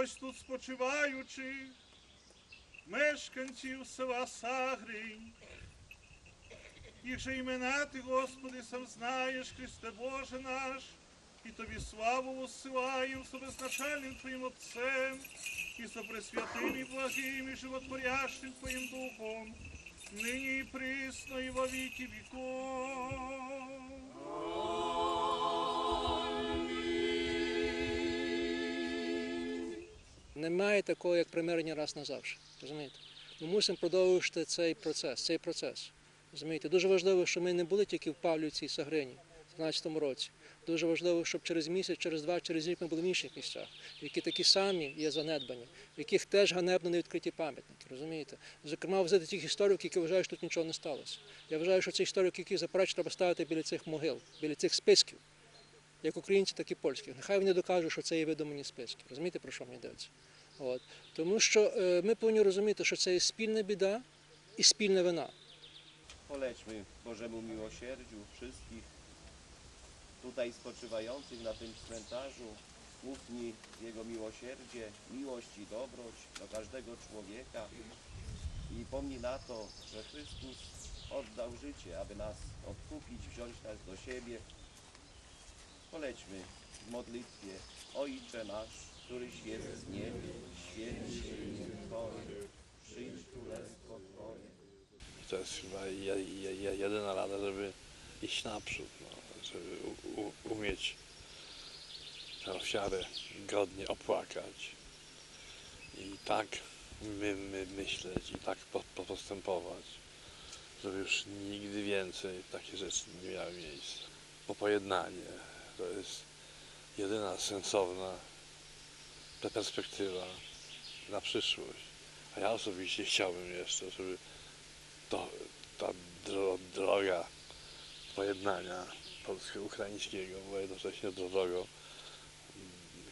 ось тут спочиваючих, мешканців села Сагринь. Їх же імена ти, Господи, сам знаєш, Христе Боже наш, і тобі славу воссилаєм з безначальним Твоїм Отцем, і со пресвятим і благим, і животворящим Твоїм Духом, нині і присно, і во віки віков. Немає такого, як примирення раз назавжди. Розумієте? Ми мусимо продовжувати цей процес, цей процес. Розумієте? Дуже важливо, що ми не були тільки в Павлівці і Сагрині в 2012 році. Дуже важливо, щоб через місяць, через два, через рік ми були в інших місцях, які такі самі є занедбані, в яких теж ганебно не відкриті пам'ятники. Розумієте? Зокрема, взяти тих істориків, які вважають, що тут нічого не сталося. Я вважаю, що ці історики, які заперечують, треба ставити біля цих могил, біля цих списків, як українці, так і польських. Нехай вони докажуть, що це є видумані списки. Розумієте, про що мені йдеться? От. Тому що е, ми повинні розуміти, що це є спільна біда і спільна вина. Polećmy Bożemu miłosierdziu wszystkich tutaj spoczywających na tym cmentarzu. Mówni Jego miłosierdzie, miłość i dobroć do każdego człowieka. I pomnij na to, że Chrystus oddał życie, aby nas odkupić, wziąć nas do siebie. Polećmy w modlitwie Ojcze nasz, któryś jest w niebie, święć się Twoje, przyjdź królestwo Twoje. To jest chyba je, je, je, jedyna rada, żeby iść naprzód, no, żeby umieć tę ofiarę godnie opłakać i tak my, my myśleć i tak po, po postępować, żeby już nigdy więcej takie rzeczy nie miały miejsca. Bo pojednanie to jest jedyna sensowna pe- perspektywa na przyszłość. A ja osobiście chciałbym jeszcze, żeby to, ta dro, droga pojednania polsko-ukraińskiego była jednocześnie drogą,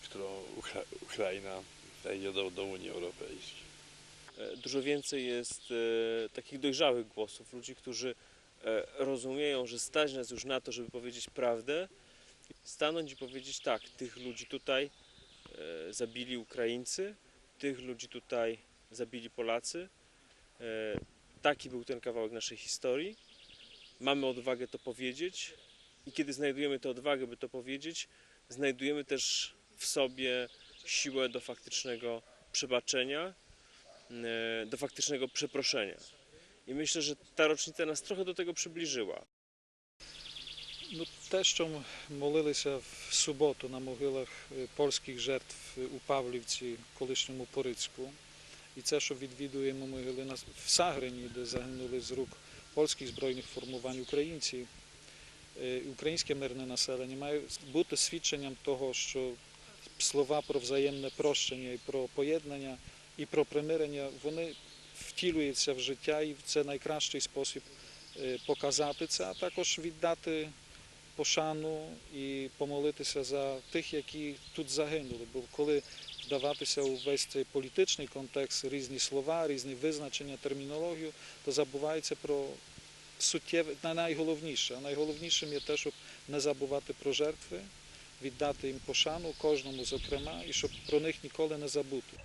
którą Ukra Ukraina wejdzie do, do Unii Europejskiej. E, dużo więcej jest e, takich dojrzałych głosów, ludzi, którzy e, rozumieją, że stać nas już na to, żeby powiedzieć prawdę, stanąć i powiedzieć tak, tych ludzi tutaj e, zabili Ukraińcy, tych ludzi tutaj zabili Polacy. E, taki był ten kawałek naszej historii. Mamy odwagę to powiedzieć i kiedy znajdujemy tę odwagę, by to powiedzieć, znajdujemy też w sobie siłę do faktycznego przebaczenia, e, do faktycznego przeproszenia. I myślę, że ta rocznica nas trochę do tego przybliżyła. Ну, те, що молилися в суботу на могилах е, польських жертв е, у Павлівці, колишньому Порицьку, і це, що відвідуємо могили в Сагрині, де загинули з рук польських збройних формувань українці, е, українське мирне населення, має бути свідченням того, що слова про взаємне прощення і про поєднання, і про примирення, вони втілюються в життя, і це найкращий спосіб показати це, а також віддати пошану і помолитися за тих, які тут загинули. Бо коли вдаватися у весь цей політичний контекст, різні слова, різні визначення, термінологію, то забувається про суттєве, на- найголовніше. А найголовнішим є те, щоб не забувати про жертви, віддати їм пошану, кожному зокрема, і щоб про них ніколи не забути.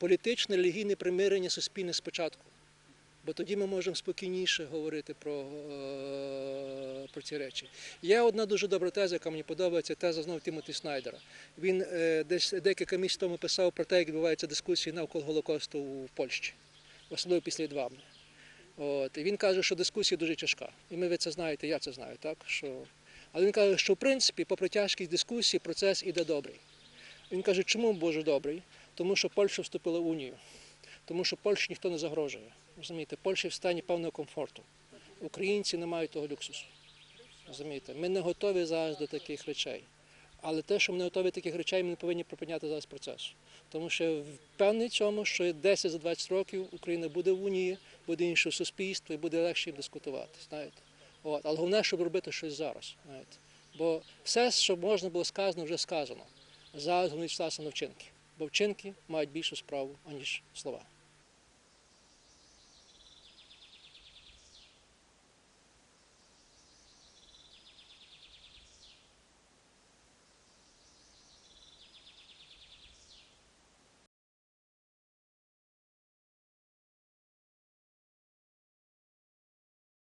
Політичне, релігійне примирення суспільне спочатку. Бо тоді ми можемо спокійніше говорити про, е, про ці речі. Є одна дуже добра теза, яка мені подобається, теза знову Тімоті Снайдера. Він е, десь декілька місяців тому писав про те, як відбуваються дискусії навколо Голокосту у Польщі, особливо після Ідвабни. От, і він каже, що дискусія дуже тяжка. І ми ви це знаєте, я це знаю, так? Що... Але він каже, що в принципі, попри тяжкість дискусії, процес іде добрий. Він каже, чому Боже добрий? Тому що Польща вступила в Унію, тому що Польщі ніхто не загрожує. Розумієте, Польща в стані певного комфорту. Українці не мають того люксусу. Розумієте, ми не готові зараз до таких речей. Але те, що ми не готові до таких речей, ми не повинні припиняти зараз процес. Тому що впевнений в цьому, що 10 за 20 років Україна буде в унії, буде інше суспільство і буде легше їм дискутувати. Знаєте. От. Але головне, щоб робити щось зараз. Знаєте. Бо все, що можна було сказано, вже сказано. Зараз головне читатися на вчинки. Бо вчинки мають більшу справу, аніж слова.